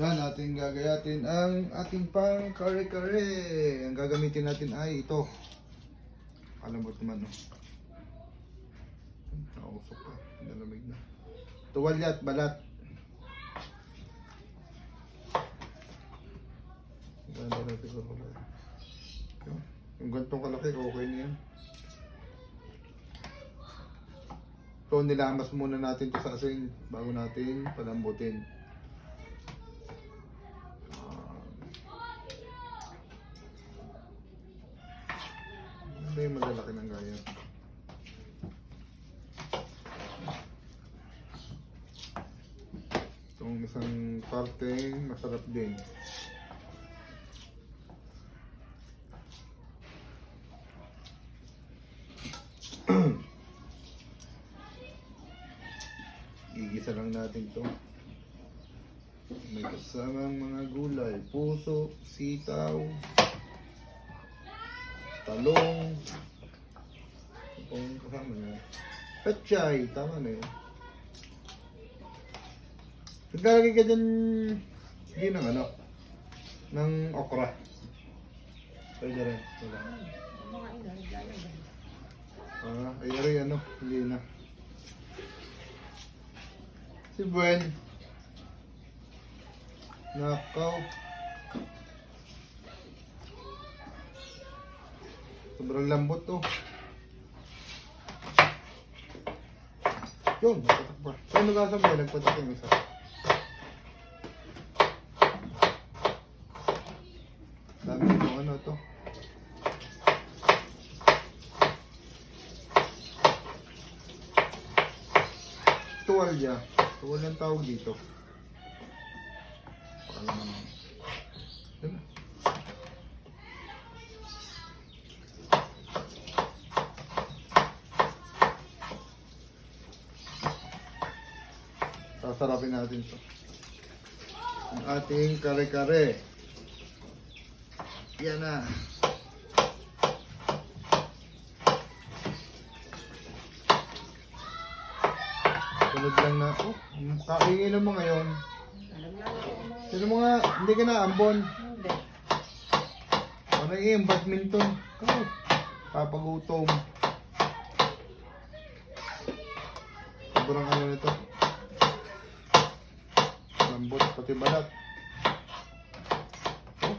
Yan, ating gagayatin ang ating pang kare-kare. Ang gagamitin natin ay ito. Kalambot naman, no? Nakausok pa. Nalamig na. Tuwalya at balat. Ganda na siguro. Yun. Yung gantong kalaki, okay na yan. So, nilamas muna natin ito sa asin bago natin palambutin. Ano yung malalaki ng gaya? Itong isang parteng masarap din. Gigisa lang natin to. May kasamang mga gulay, puso, sitaw, talong, itong kasama niya. Pechay, tama na yun. Naglalagay ka dyan, hindi ng ano, ng okra. Pwede rin, wala. Ah, ay, ay, ano, hindi na. Si Buen. Nakaw. Sobrang lambot to. Yun, nagpatak pa. Saan nagkasabay? Nagpatak yung isa. Sabi ko ano to. Tuwalya. Tuwal ang tawag dito. Pakalaman mo. Sasarapin natin to. Ang ating kare-kare. Yan na. Sunod lang na. Oh, kaingin mo ngayon. Sino mo nga, hindi ka na ambon. Hindi. Ano yung badminton? Oh, papagutom. Sobrang ano nito. Lambot, pati balat. Oh.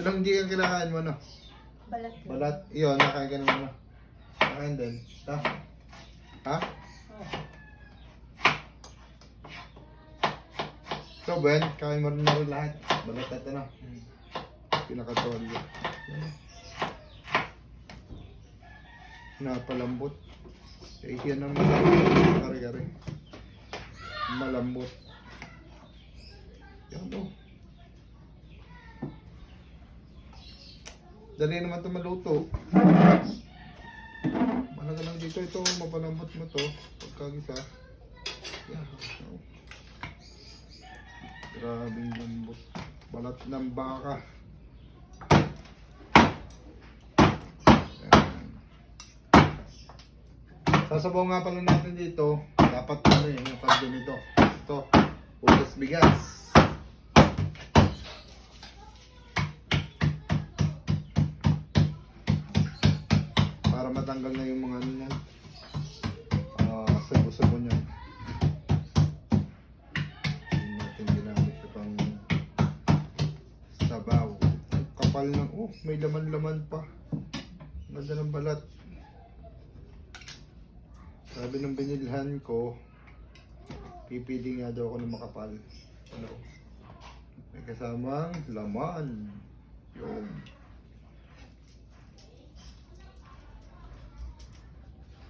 Ilang hindi ka kinakain mo, no? Balat. yun. Balat, iyon, nakain ka naman, no? Nakain din. Ha? Ha? So, Ben, kain mo rin na rin lahat. Balat at ano. Pinakatolyo. Napalambot. Eh, yan ang. Kare-kare. Malambot. Yan o. Dali naman ito maluto. Malaga lang dito ito. Mapalambot mo to. Pagkagisa. Yan. Oh. Grabing lambot. Balat ng baka. Sasabaw nga pala natin dito. Dapat ano eh, yung pag nito. Ito. Utos bigas. Para matanggal na yung mga ano niyan. Ah, sabo-sabo niyan. Sabaw. Kapal ng, oh, may laman-laman pa. Ganda ng balat. Sabi ng binilhan ko, pipili nga daw ako ng makapal. Ano? May kasamang laman. Yung.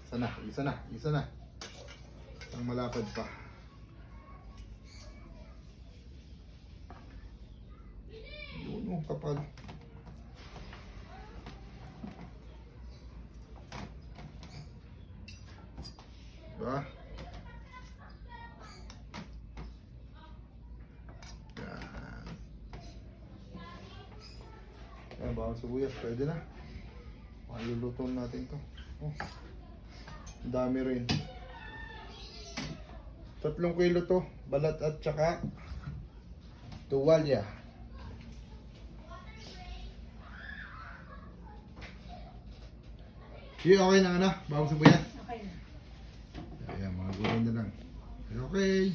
Isa na, isa na, isa na. Ang malapad pa. Yun, oh, kapal. Diba? Yan. Yan, bawang sibuyas, pwede na. Maluluto natin to. Oh. Dami rin. Tatlong kilo to. Balat at saka tuwalya. Sige, okay na. Okay na. Ayan, mga gulay na lang. Okay.